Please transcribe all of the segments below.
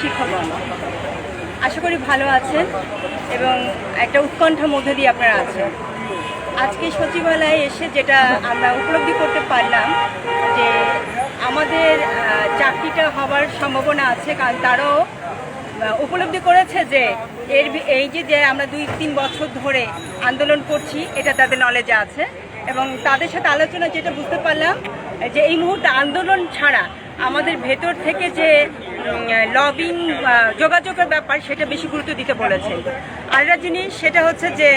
শিক্ষকগণ আশা করি ভালো আছেন এবং একটা উৎকণ্ঠার মধ্যে দিয়ে আপনারা আছেন। আজকে সচিবালয়ে এসে যেটা আমরা উপলব্ধি করতে পারলাম যে আমাদের চাকরিটা হওয়ার সম্ভাবনা আছে কারণ তারাও উপলব্ধি করেছে যে এর এই যে যে আমরা দুই তিন বছর ধরে আন্দোলন করছি, এটা তাদের নলেজে আছে এবং তাদের সাথে আলোচনা যেটা বুঝতে পারলাম যে এই মুহূর্তে আন্দোলন ছাড়া আমাদের ভেতর থেকে যে লবিং যোগাযোগের ব্যাপার সেটা বেশি গুরুত্ব দিতে বলেছে। আরেকটা জিনিস সেটা হচ্ছে যে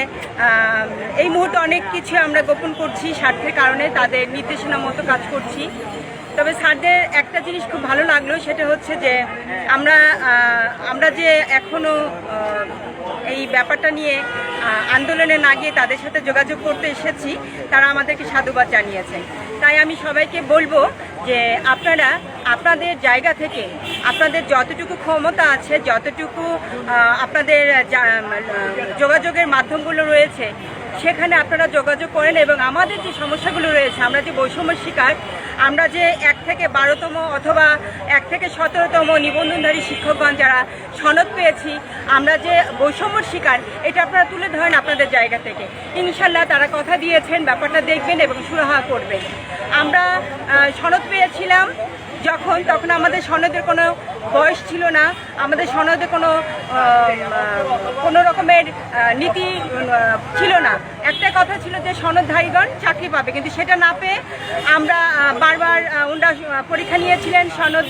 এই মুহূর্তে অনেক কিছু আমরা গোপন করছি স্বার্থের কারণে তাদের নির্দেশনা মতো কাজ করছি। তবে স্যারদের একটা জিনিস খুব ভালো লাগল সেটা হচ্ছে যে আমরা আমরা যে এখনও আহ, এই ব্যাপারটা নিয়ে আন্দোলনে না গিয়ে তাদের সাথে যোগাযোগ করতে এসেছি তারা আমাদেরকে সাধুবাদ জানিয়েছেন তাই আমি সবাইকে বলব যে আপনারা আপনাদের জায়গা থেকে আপনাদের যতটুকু ক্ষমতা আছে, যতটুকু আপনাদের যোগাযোগের মাধ্যমগুলো রয়েছে, সেখানে আপনারা যোগাযোগ করেন এবং আমাদের যে সমস্যাগুলো রয়েছে, আমরা যে বৈষম্য শিকার আমরা যে এক থেকে বারোতম অথবা এক থেকে সতেরোতম নিবন্ধনধারী শিক্ষকগণ যারা সনদ পেয়েছি, আমরা যে বৈষম্যর শিকার, এটা আপনারা তুলে ধরেন আপনাদের জায়গা থেকে। ইনশাল্লাহ তারা কথা দিয়েছেন, ব্যাপারটা দেখবেন এবং সুরাহা করবেন। আমরা সনদ পেয়েছিলাম যখন, তখন আমাদের সনদের কোনো বয়স ছিল না। আমাদের সনদে কোনো কোনো রকমের নীতি ছিল না। একটা কথা ছিল যে সনদধারীগণ চাকরি পাবে, কিন্তু সেটা না পেয়ে আমরা বারবার ওনারা পরীক্ষা নিয়েছিলেন, সনদ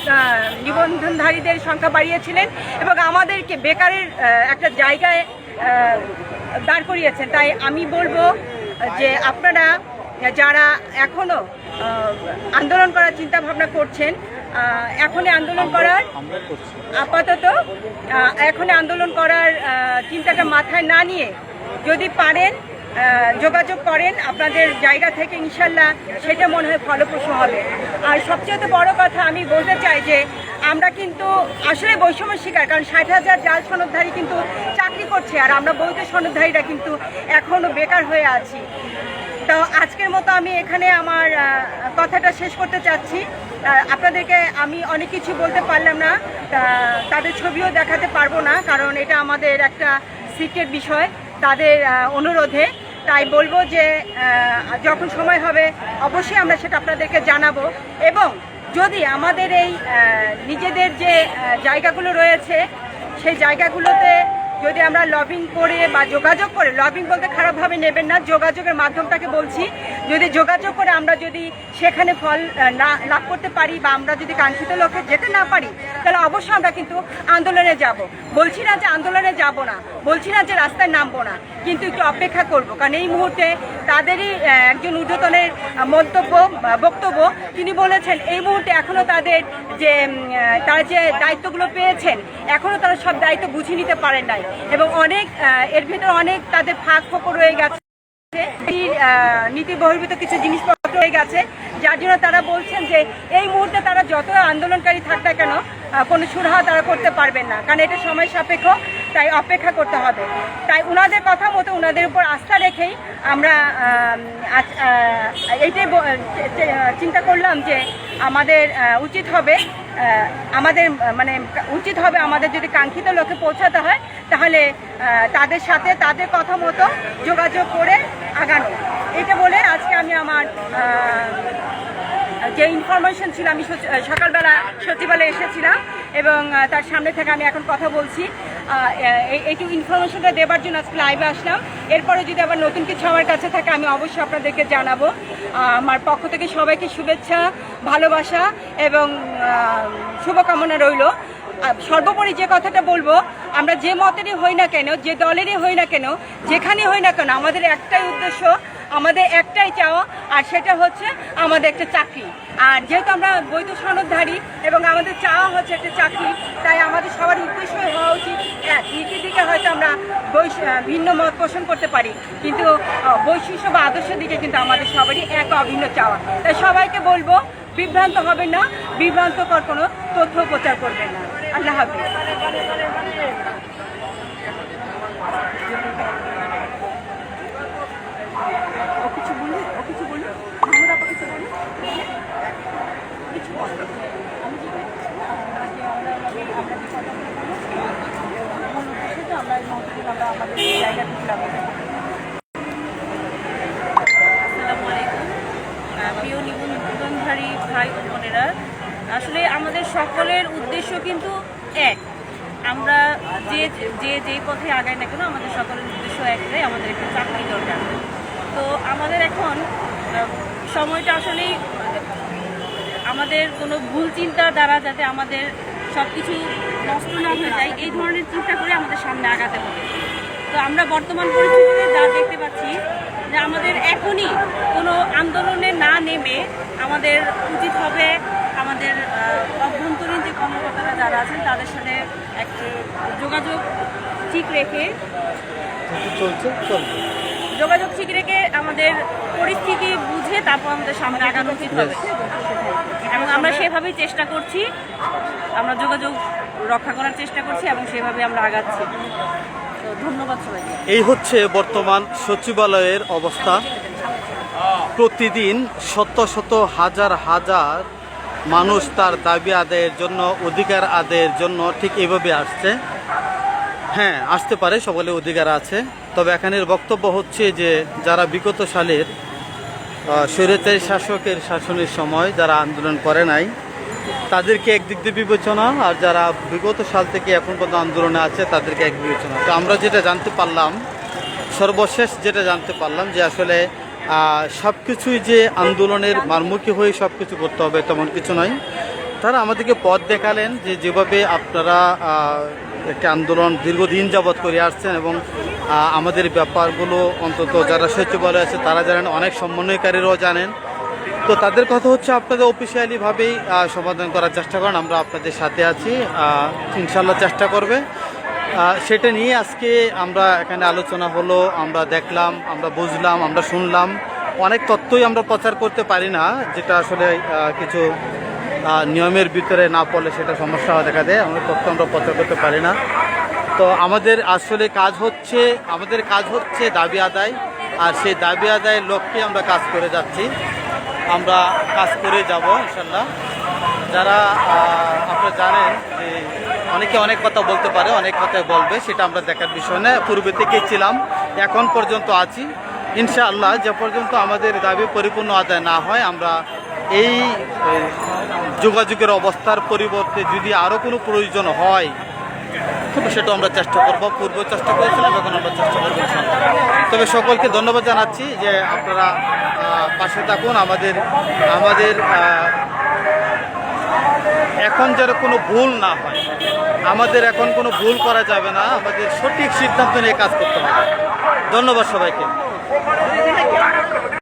নিবন্ধনধারীদের সংখ্যা বাড়িয়েছিলেন এবং আমাদেরকে বেকারের একটা জায়গায় দাঁড় করিয়েছেন। তাই আমি বলব যে আপনারা যারা এখনও আন্দোলন করার চিন্তা ভাবনা করছেন এখনই আন্দোলন করার আপাতত এখনই আন্দোলন করার চিন্তাটা মাথায় না নিয়ে যদি পারেন যোগাযোগ করেন আপনাদের জায়গা থেকে ইনশাল্লাহ সেটা মনে হয় ফলপ্রসূ হবে। আর সবচেয়ে বড় কথা আমি বলতে চাই যে আমরা কিন্তু আসলে বৈষম্য শিকার কারণ ষাট হাজার জাল সনদধারী কিন্তু চাকরি করছে আর আমরা বৈধ সনদধারীরা কিন্তু এখনও বেকার হয়ে আছি। তো আজকের মতো আমি এখানে আমার কথাটা শেষ করতে চাচ্ছি। আপনাদেরকে আমি অনেক কিছু বলতে পারলাম না তাদের ছবিও দেখাতে পারব না, কারণ এটা আমাদের একটা সিক্রেট বিষয়, তাদের অনুরোধে। তাই বলব যে যখন সময় হবে, অবশ্যই আমরা সেটা আপনাদেরকে জানাব। এবং যদি আমাদের এই নিজেদের যে জায়গাগুলো রয়েছে, সেই জায়গাগুলোতে যদি আমরা লবিং করে বা যোগাযোগ করে লবিং বলতে খারাপভাবে নেবেন না, যোগাযোগের মাধ্যমটাকে বলছি, যদি যোগাযোগ করে আমরা যদি সেখানে ফল না, লাভ করতে পারি বা আমরা যদি কাঙ্ক্ষিত লক্ষ্যে যেতে না পারি তাহলে অবশ্যই আমরা কিন্তু আন্দোলনে যাব। বলছি না যে আন্দোলনে যাব না, বলছি না যে রাস্তায় নামবো না, কিন্তু একটু অপেক্ষা করব। কারণ এই মুহূর্তে তাদেরই একজন ঊর্ধ্বতনের মন্তব্য বক্তব্য, তিনি বলেছেন, এই মুহূর্তে এখনও তাদের যে তারা যে দায়িত্বগুলো পেয়েছেন এখনও তারা সব দায়িত্ব বুঝিয়ে নিতে পারেন নাই। এবং অনেক এর ভিতরে অনেক তাদের ফাঁক ফোকর রয়ে গেছে। নীতি বহির্ভূত কিছু জিনিসপত্র হয়ে গেছে, যার জন্য তারা বলছেন যে, এই মুহূর্তে তারা যত আন্দোলনকারী থাক কেন কোনো সুরাহা তারা করতে পারবেন না। কারণ এটা সময় সাপেক্ষ, তাই অপেক্ষা করতে হবে। তাই ওনাদের কথা মতো ওনাদের উপর আস্থা রেখেই আমরা এইটাই চিন্তা করলাম যে আমাদের উচিত হবে আমাদের মানে উচিত হবে আমাদের যদি কাঙ্ক্ষিত লক্ষ্যে পৌঁছাতে হয়, তাহলে তাদের সাথে তাদের কথা মতো যোগাযোগ করে আগানো। এটা বলে আজকে আমি আমার যে ইনফরমেশন ছিল আমি সকালবেলা সচিবালয়ে এসেছিলাম এবং তার সামনে থেকে আমি এখন কথা বলছি। আহ, এই- এইটুকু ইনফরমেশনটা দেবার জন্য আজকে লাইভে আসলাম। এরপরে যদি আবার নতুন কিছু আমার কাছে থাকে আমি অবশ্যই আপনাদেরকে জানাব। আমার পক্ষ থেকে সবাইকে শুভেচ্ছা ভালোবাসা এবং শুভকামনা রইল। সর্বোপরি যে কথাটা বলব আমরা যে মতেরই হই না কেন যে দলেরই হই না কেন যেখানে হই না কেন আমাদের একটাই উদ্দেশ্য আমাদের একটাই চাওয়া, আর সেটা হচ্ছে আমাদের একটা চাকরি। আর যেহেতু আমরা বৈধ সনদধারী এবং আমাদের চাওয়া হচ্ছে একটা চাকরি, তাই আমাদের সবার উদ্দেশ্য হওয়া উচিত এক দিকে দিকে হয়তো আমরা ভিন্ন মত পোষণ করতে পারি, কিন্তু বৈশিষ্ট্য বা আদর্শ দিকে কিন্তু আমাদের সবারই এক অভিন্ন চাওয়া। তাই সবাইকে বলব, বিভ্রান্ত হবেন না, বিভ্রান্তকর কোনো তথ্য প্রচার করবেন না। আল্লাহ হাফিজ ও কিছু বলুন ও কিছু বলুন মাহমুদ আপা কিছু বলুন কিছু বলুন আমি যে আমরা যে আমরা আমরা যে কথা বলে এর মধ্যে দিয়ে আমরা আমাদের জায়গাটুকু ব্যবহার করতে পারি। আসসালামু আলাইকুম আহ, প্রিয় নিবন্ধনধারী ভাই ও বোনেরা আসলে আমাদের সকলের উদ্দেশ্য কিন্তু এক। আমরা যে যে যেই পথে আগাই না কেন, আমাদের সকলের উদ্দেশ্য একটাই, আমাদের একটা চাকরি দরকার। তো আমাদের এখন সময়টা আসলেই আমাদের কোনো ভুল চিন্তা দ্বারা যাতে আমাদের সব কিছু নষ্ট না হয়ে যায়, এই ধরনের চিন্তা করে আমাদের সামনে আগাতে হবে। তো আমরা বর্তমান পরিস্থিতিতে যা দেখতে পাচ্ছি, যে আমাদের এখনই কোনো আন্দোলনে না নেমে আমাদের উচিত হবে আমাদের অভ্যন্তরীণ যে কর্মকর্তারা যারা আছেন তাদের সাথে একটু যোগাযোগ ঠিক রেখে চলছে চলবে। যোগাযোগ ঠিক রেখে আমাদের পরিস্থিতি বুঝে তারপর আমাদের সামনে আগানো উচিত হবে। এবং আমরা সেভাবেই চেষ্টা করছি। আমরা যোগাযোগ রক্ষা করার চেষ্টা করছি এবং সেভাবে আমরা আগাচ্ছি। তো ধন্যবাদ সবাইকে। এই হচ্ছে বর্তমান সচিবালয়ের অবস্থা। প্রতিদিন শত শত হাজার হাজার মানুষ তার দাবি আদায়ের জন্য, অধিকার আদায়ের জন্য ঠিক এভাবে আসছে। হ্যাঁ আসতে পারে, সকলে অধিকার আছে। তবে এখানের বক্তব্য হচ্ছে যে, যারা বিগত সালের স্বৈরাচারী শাসকের শাসনের সময় যারা আন্দোলন করে নাই, তাদেরকে একদিক দিয়ে বিবেচনা, আর যারা বিগত সাল থেকে এখন পর্যন্ত আন্দোলনে আছে, তাদেরকে এক বিবেচনা। তো আমরা যেটা জানতে পারলাম, সর্বশেষ যেটা জানতে পারলাম যে আসলে সব কিছুই যে আন্দোলনের মারমুখী হয়ে সব কিছু করতে হবে তেমন কিছু নয়। তারা আমাদেরকে পথ দেখালেন যে যেভাবে আপনারা একটি আন্দোলন দীর্ঘদিন যাবৎ করে আসছেন এবং আমাদের ব্যাপারগুলো অন্তত যারা সচিবালয় আছে তারা জানেন, অনেক সমন্বয়কারীরাও জানেন। তো তাদের কথা হচ্ছে আপনাদের অফিসিয়ালিভাবেই সমাধান করার চেষ্টা করেন, আমরা আপনাদের সাথে আছি। ইনশাল্লাহ চেষ্টা করবে। সেটা নিয়ে আজকে আমরা এখানে আলোচনা হলো, আমরা দেখলাম, আমরা বুঝলাম, আমরা শুনলাম। অনেক তথ্যই আমরা প্রচার করতে পারি না, যেটা আসলে কিছু নিয়মের ভিতরে না পড়লে সেটা সমস্যা দেখা দেয়। অনেক তথ্য আমরা প্রচার করতে পারি না। তো আমাদের আসলে কাজ হচ্ছে, আমাদের কাজ হচ্ছে দাবি আদায়, আর সেই দাবি আদায়ের লক্ষ্যে আমরা কাজ করে যাচ্ছি। আমরা কাজ করে যাব, ইনশাল্লাহ। যারা আপনারা জানেন যে অনেকে অনেক কথা বলতে পারে, অনেক কথাই বলবে, সেটা আমরা দেখার বিষয় না পূর্বে থেকেই ছিলাম, এখন পর্যন্ত আছি। ইনশাআল্লাহ, যে পর্যন্ত আমাদের দাবি পরিপূর্ণ আদায় না হয়, আমরা এই যোগাযোগের অবস্থার পরিবর্তে যদি আরও কোনো প্রয়োজন হয় তবে সেটা আমরা চেষ্টা করব। পূর্ব চেষ্টা করেছিলাম, এখন আমরা চেষ্টা করব তবে সকলকে ধন্যবাদ জানাচ্ছি যে আপনারা পাশে থাকুন। আমাদের আমাদের এখন যেন কোনো ভুল না হয়। আমাদের এখন কোনো ভুল করা যাবে না। আমাদের সঠিক সিদ্ধান্ত নিয়ে কাজ করতে হবে। ধন্যবাদ সবাইকে।